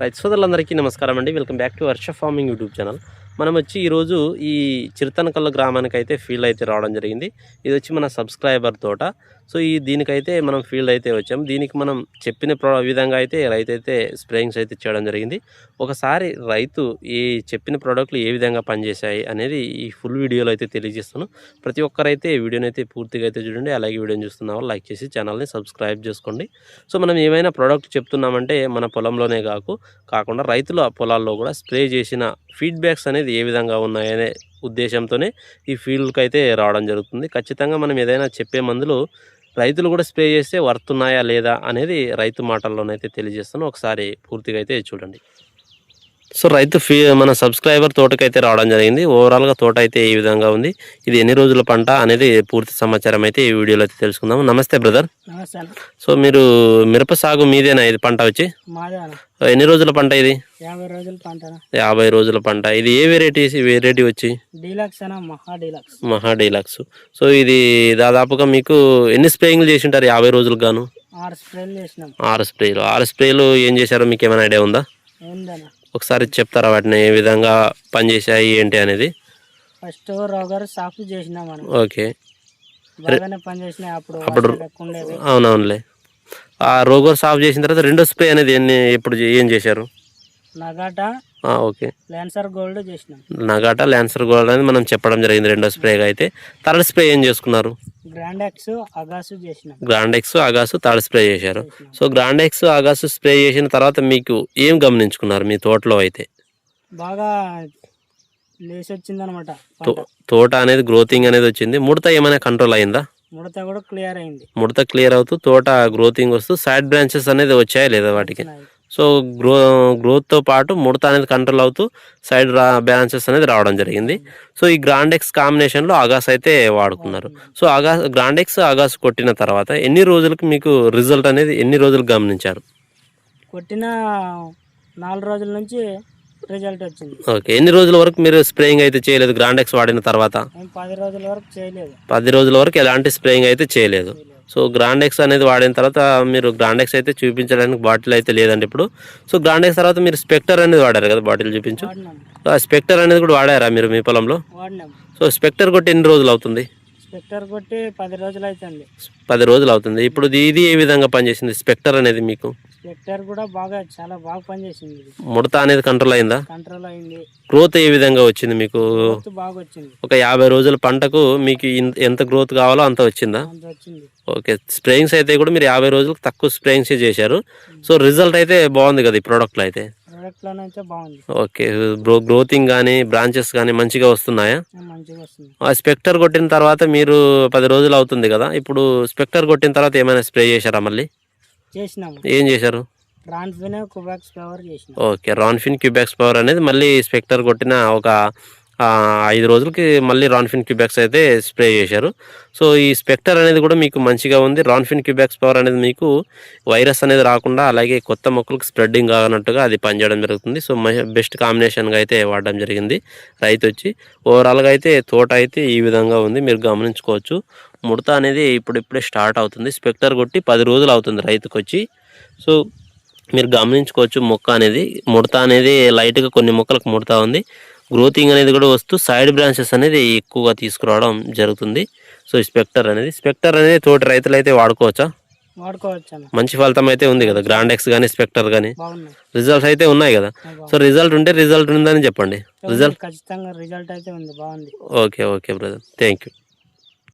రైతు సోదరులందరికీ నమస్కారం అండి. Welcome back to Varsha farming YouTube channel. మనం వచ్చి ఈరోజు ఈ చిరుతనకల్ల గ్రామానికి అయితే ఫీల్డ్ అయితే రావడం జరిగింది. ఇది వచ్చి మన సబ్స్క్రైబర్ తోట. సో ఈ దీనికైతే మనం ఫీల్డ్ అయితే వచ్చాం. దీనికి మనం చెప్పిన ప్ర విధంగా అయితే రైతు అయితే స్ప్రేయింగ్స్ అయితే చేయడం జరిగింది. ఒకసారి రైతు ఈ చెప్పిన ప్రోడక్ట్లు ఏ విధంగా పనిచేశాయి అనేది ఈ ఫుల్ వీడియోలో అయితే తెలియజేస్తాను. ప్రతి ఒక్కరైతే వీడియోని అయితే పూర్తిగా అయితే చూడండి. అలాగే వీడియోని చూస్తున్న వాళ్ళు లైక్ చేసి ఛానల్ని సబ్స్క్రైబ్ చేసుకోండి. సో మనం ఏమైనా ప్రోడక్ట్ చెప్తున్నామంటే మన పొలంలోనే కాకు కాకుండా రైతుల పొలాల్లో కూడా స్ప్రే చేసిన ఫీడ్బ్యాక్స్ అనేది ఏ విధంగా ఉన్నాయనే ఉద్దేశంతోనే ఈ ఫీల్డ్కి అయితే రావడం జరుగుతుంది. ఖచ్చితంగా మనం ఏదైనా చెప్పే మందులు రైతులు కూడా స్ప్రే చేస్తే వర్తున్నాయా లేదా అనేది రైతు మాటల్లోనైతే తెలియజేస్తాను. ఒకసారి పూర్తిగా అయితే చూడండి. సో రైతు ఫీ మన సబ్స్క్రైబర్ తోటకైతే రావడం జరిగింది. ఓవరాల్గా తోట అయితే ఈ విధంగా ఉంది. ఇది ఎన్ని రోజుల పంట అనేది పూర్తి సమాచారం అయితే ఈ వీడియోలో అయితే తెలుసుకుందాం నమస్తే బ్రదర్. సో మీరు మిరప సాగు మీదేనా ఇది పంట వచ్చి? ఎన్ని రోజుల పంట ఇది? యాభై రోజులు పంట ఇది ఏ వెరైటీ వెరైటీ వచ్చి? మహా డీలక్స్. సో ఇది దాదాపుగా మీకు ఎన్ని స్ప్రేయింగ్లు చేసి ఉంటారు యాభై రోజులకు గాను? ఆరు స్ప్రేలు ఆరు స్ప్రేలు. ఏం చేశారో మీకు ఏమైనా ఐడియా ఉందా? ఒకసారి చెప్తారా వాటిని? ఏ విధంగా పనిచేసాయి ఏంటి అనేది? ఫస్ట్ రోగర్ సాఫ్ చేసినాం మనం. ఓకే. బాగానే అప్పుడు అవునవునులే. ఆ రోగర్ సాఫ్ చేసిన తర్వాత రెండో స్ప్రే అనేది ఎన్ని ఎప్పుడు ఏం చేశారు? నగాట ఓకే. లెన్సర్ గోల్డ్ చేసినాం. నగాట ల్యాన్సర్ గోల్డ్ అనేది మనం చెప్పడం జరిగింది రెండో స్ప్రేగా అయితే. థర్డ్ స్ప్రే ఏం చేసుకున్నారు? గ్రాండ్ ఎక్స్ అగాసు చేసినాం. గ్రాండెక్స్ ఆగాసు థర్డ్ స్ప్రే చేశారు. సో గ్రాండెక్స్ ఆగాసు స్ప్రే చేసిన తర్వాత మీకు ఏం గమనించుకున్నారు మీ తోటలో అయితే? బాగా వచ్చింది అనమాట తోట అనేది గ్రోతింగ్ అనేది వచ్చింది. ముడత ఏమైనా కంట్రోల్ అయిందా? ముడత కూడా క్లియర్ అయింది. ముడత క్లియర్ అవుతూ తోట గ్రోతింగ్ వస్తూ సైడ్ బ్రాంచెస్ అనేది వచ్చాయా లేదా వాటికి. సో గ్రో గ్రోత్తో పాటు ముడత అనేది కంట్రోల్ అవుతూ సైడ్ రా బ్రాంచెస్ అనేది రావడం జరిగింది. సో ఈ గ్రాండెక్స్ కాంబినేషన్లో అగాస్ అయితే వాడుకున్నారు. సో అగా గ్రాండెక్స్ అగాస్ కొట్టిన తర్వాత ఎన్ని రోజులకు మీకు రిజల్ట్ అనేది ఎన్ని రోజులు గమనించారు? కొట్టిన నాలుగు రోజుల నుంచి రిజల్ట్ వచ్చింది. ఓకే ఎన్ని రోజుల వరకు మీరు స్ప్రేయింగ్ అయితే చేయలేదు గ్రాండెక్స్ వాడిన తర్వాత? పది రోజుల వరకు చేయలేదు. పది రోజుల వరకు ఎలాంటి స్ప్రేయింగ్ అయితే చేయలేదు. సో గ్రాండెక్స్ అనేది వాడిన తర్వాత మీరు గ్రాండెక్స్ అయితే చూపించడానికి బాటిల్ అయితే లేదండి ఇప్పుడు. సో గ్రాండెక్స్ తర్వాత మీరు స్పెక్టర్ అనేది వాడారు కదా బాటిల్ చూపించు. ఆ స్పెక్టర్ అనేది కూడా వాడారా మీరు మీ పొలంలో? సో స్పెక్టర్ కొట్టి ఎన్ని రోజులు అవుతుంది? స్పెక్టర్ కొట్టి పది రోజులు అవుతుంది. పది రోజులు అవుతుంది. ఇప్పుడు ఇది ఇది ఏ విధంగా పనిచేసింది? స్పెక్టర్ అనేది మీకు? స్పెక్టర్ కూడా బాగా చాలా బాగా పనిచేసింది ఇది. ముడత అనేది కంట్రోల్ అయిందా? కంట్రోల్ అయింది. గ్రోత్ ఏ విధంగా వచ్చింది మీకు? గ్రోత్ బాగా వచ్చింది. ఒక యాభై రోజుల పంటకు మీకు ఇన్- ఎంత గ్రోత్ కావాలో అంత వచ్చిందా? అంత వచ్చింది. ఓకే. స్ప్రేయింగ్స్ అయితే కూడా మీరు యాభై రోజులకు తక్కువ స్ప్రేయింగ్స్ చేశారు. సో రిజల్ట్ అయితే బాగుంది కదా ఈ ప్రోడక్ట్లో అయితే? బాగుంది. ఓకే గ్రో గ్రోతింగ్ కానీ బ్రాంచెస్ కానీ మంచిగా వస్తున్నాయా? మంచిగా వస్తుంది. ఆ స్పెక్టర్ కొట్టిన తర్వాత మీరు పది రోజులు అవుతుంది కదా ఇప్పుడు స్పెక్టర్ కొట్టిన తర్వాత ఏమైనా స్ప్రే చేశారా మళ్ళీ? చేసినాము. ఏం చేశారు? ట్రాన్స్ఫిన్ కుబాక్స్ పవర్ చేసినాం ఓకే రాన్ఫిన్ క్యూబ్యాక్స్ పవర్ అనేది మళ్ళీ స్పెక్టర్ కొట్టిన ఒక ఐదు రోజులకి మళ్ళీ రాన్ఫిన్ క్యూబ్యాక్స్ అయితే స్ప్రే చేశారు. సో ఈ స్పెక్టర్ అనేది కూడా మీకు మంచిగా ఉంది. రాన్ఫిన్ క్యూబ్యాక్స్ పవర్ అనేది మీకు వైరస్ అనేది రాకుండా అలాగే కొత్త మొక్కలకు స్ప్రెడ్డింగ్ కానట్టుగా అది పనిచేయడం జరుగుతుంది. సో బెస్ట్ కాంబినేషన్గా అయితే వాడడం జరిగింది. రైతు వచ్చి ఓవరాల్గా అయితే తోట అయితే ఈ విధంగా ఉంది. మీరు గమనించుకోవచ్చు. ముడత అనేది ఇప్పుడిప్పుడే స్టార్ట్ అవుతుంది. స్పెక్టర్ కొట్టి పది రోజులు అవుతుంది రైతుకు వచ్చి. సో మీరు గమనించుకోవచ్చు మొక్క అనేది ముడత అనేది లైట్గా కొన్ని మొక్కలకు ముడత ఉంది. గ్రోతింగ్ అనేది కూడా వస్తూ సైడ్ బ్రాంచెస్ అనేది ఎక్కువగా తీసుకురావడం జరుగుతుంది. సో ఈ స్పెక్టర్ అనేది స్పెక్టర్ అనేది తోటి రైతులు అయితే వాడుకోవచ్చా? మంచి ఫలితం అయితే ఉంది కదా గ్రాండెక్స్ కానీ స్పెక్టర్ కానీ రిజల్ట్స్ అయితే ఉన్నాయి కదా. సో రిజల్ట్ ఉంటే రిజల్ట్ ఉందని చెప్పండి. రిజల్ట్ ఖచ్చితంగా రిజల్ట్ అయితే ఉంది బాగుంది. Okay okay brother. Thank you